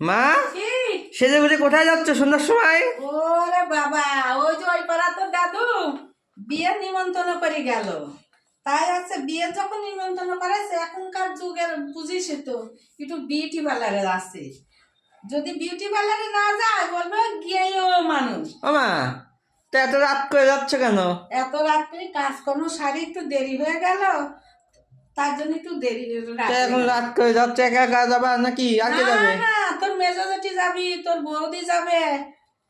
মা? সেজে গুজে কোথায় যাচ্ছ সন্ধ্যার সময়? ওরে বাবা ওই যে ওই পাড়া তো দাদু বিয়ের নিমন্ত্রণ করে গেল। তাই আছে বিয়ে যখন নিমন্ত্রণ করেছে এখনকার যুগের বুঝিস তো একটু বিউটি পার্লারে আছে। যদি বিউটি পার্লারে না যায় বলবে গিয়েও মানুষ। ও মা তা এত রাত করে যাচ্ছ কেন? এত রাত্রে কাজকর্ম সারি একটু দেরি হয়ে গেল তার জন্য একটু দেরি রাত হয়ে এখন রাত করে যাচ্ছ একা একা যাবা নাকি? না, যাবে? না মেজরিটি যাবি তোর বৌদি যাবে।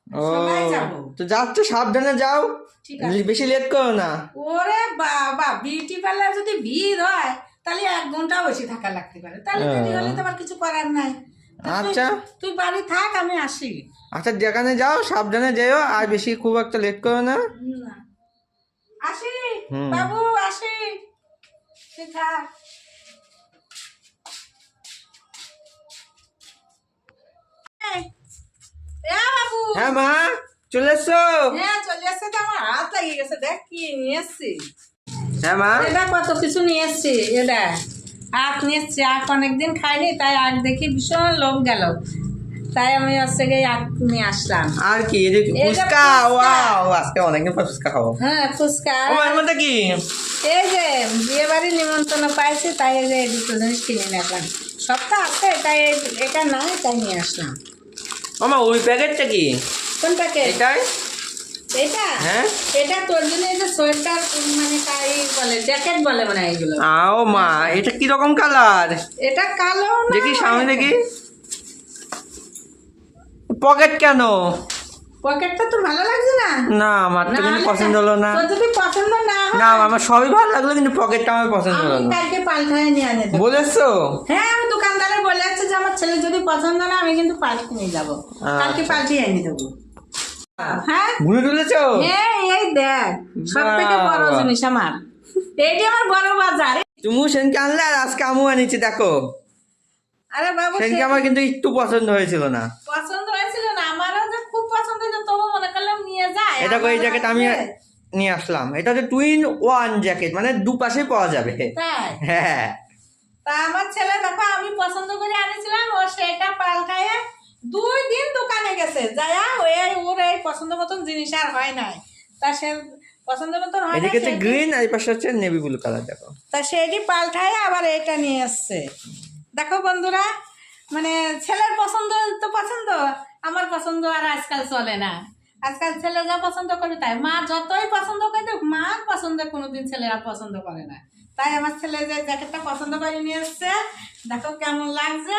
ও সবাই যাব। তো যাচ্ছ সাবধানে যাও। ঠিক আছে। বেশি লেট করো না। ওরে বাবা বিউটি পার্লার যদি ভিড় হয় তাহলে এক ঘণ্টা বসে থাকা লাগতে পারে। তাহলে দেরি হলে তো আবার কিছু করার নাই। আচ্ছা। তুই বাড়ি থাক আমি আসি। আচ্ছা যেখানে যাও সাবধানে যেও আর বেশি খুব একটা লেট করো না। না। আসি। বাবু আসি। তুই থাক। হ্যাঁ মা চলে এসছো হ্যাঁ চলে তো আমার হাত লাগিয়ে গেছে। দেখ কি নিয়ে এসছি। হ্যাঁ মা। এটা কত কিছু নিয়ে এসছি। এটা আখ নিয়ে এসছি। আখ অনেকদিন খাইনি তাই আখ দেখি ভীষণ লোভ গেল। তাই আমি হচ্ছে গিয়ে আখ নিয়ে আসলাম। আর কি এই যে ফুচকা। ওয়াও আজকে অনেকদিন পর ফুচকা খাব। হ্যাঁ ফুচকা। ও এর মধ্যে কি? এই যে বিয়ে বাড়ির নিমন্ত্রণ পাইছি তাই এই যে দুটো জিনিস কিনে নিলাম সবটা আছে তাই এটা নাই তাই নিয়ে আসলাম। মামা ওই প্যাকেটটা কি? কোন প্যাকেট? এটাই? এটা? হ্যাঁ? এটা তোর জন্য যে সোয়েটার মানে তাই বলে জ্যাকেট বলে মানে আও মা এটা কি রকম কালার? এটা কালো না? দেখি সামনে দেখি। পকেট কেন? পকেটটা তোর ভালো লাগছে না? না আমার তো কিন্তু পছন্দ হলো না। তোর যদি পছন্দ না হয় না আমার সবই ভালো লাগল কিন্তু পকেটটা আমার পছন্দ হলো আমি না। কালকে পাল্টায় নিয়ে আনে বলেছ? হ্যাঁ আমি দোকানদারে বলে যাচ্ছে যে আমার ছেলে যদি পছন্দ না আমি কিন্তু পাল্টে নিয়ে যাব। কালকে পাল্টিয়ে এনে দেবো। হ্যাঁ? ঘুরে তুলেছো হ্যাঁ এই দেখ সব থেকে বড় জিনিস আমার। এইটি আমার বড় বাজার। তুমি সেনকে আনলে আর আজকে আমু আনিছি দেখো। আরে বাবু সেনকে আমার কিন্তু একটু পছন্দ হয়েছিল না। পছন্দ হয়েছিল না আমারও যে খুব পছন্দ হয়েছে তবু মনে করলাম নিয়ে যায়। এটা জ্যাকেট আমি নিয়ে আসলাম। এটা হচ্ছে টুইন ওয়ান জ্যাকেট মানে দুপাশে পাওয়া যাবে। হ্যাঁ। তা আমার ছেলে দেখো আমি পছন্দ করে আনিছিলাম ও সেটা পাল্টায় দুই দিন দোকানে গেছে। যায়া ওই ওর এই পছন্দ মতন জিনিস আর হয় নাই। তা সে পছন্দ মতন হয় না এদিকে হচ্ছে গ্রিন আর পাশে হচ্ছে নেভি ব্লু কালার দেখো। তা সেটি পাল্টায় আবার এটা নিয়ে এসছে। দেখো বন্ধুরা মানে ছেলের পছন্দ তো পছন্দ আমার পছন্দ আর আজকাল চলে না। আজকাল ছেলে যা পছন্দ করে তাই। মা যতই পছন্দ করে দেখ মার পছন্দ কোনোদিন ছেলেরা পছন্দ করে না। তাই আমার ছেলে যে জ্যাকেটটা পছন্দ করে নিয়ে এসছে। দেখো কেমন লাগছে।